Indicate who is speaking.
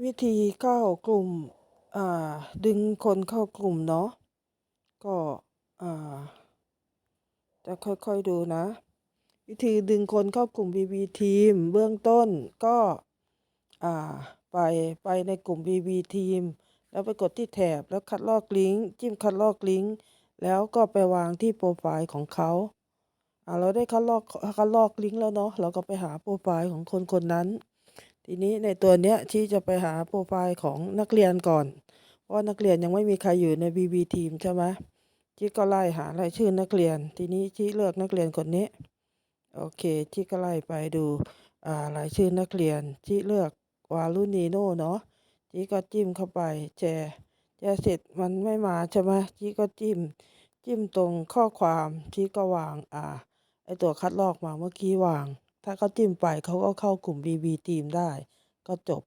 Speaker 1: วิธีเข้ากลุ่มดึงคนเข้ากลุ่มเนาะก็จะค่อยๆดูนะ วิธีดึงคนเข้ากลุ่ม BB Team เบื้องต้นก็ไปไปในกลุ่ม BB Team แล้วไปกดที่แถบแล้วคัดลอกลิงก์จิ้มคัดลอกลิงก์แล้วก็ไปวางที่โพรไฟล์ของเขาเราได้คัดลอกคัดลอกลิงก์แล้วเนาะเราก็ไปหาโพรไฟล์ของคนคนนั้น ทีนี้ในตัวเนี้ยชี้จะไปหาโพรไฟล์ของนักเรียนก่อน เพราะว่านักเรียนยังไม่มีใครอยู่ใน BB Team ใช่ไหมชี้ก็ไล่หารายชื่อนักเรียน ทีนี้ชี้เลือกนักเรียนคนนี้ โอเคชี้ก็ไล่ไปดูอ่ารายชื่อนักเรียนชี้เลือกวารุณีโน่เนาะชี้ก็จิ้มเข้าไปแชร์แชร์เสร็จมันไม่มาใช่ไหมชี้ก็จิ้ม จิ้มตรงข้อความชี้ก็วางอ่าไอตัวคัดลอกมาเมื่อกี้วาง ถ้าเขาจิ้มไปเขาก็เข้ากลุ่ม BB Team ได้ ก็จบ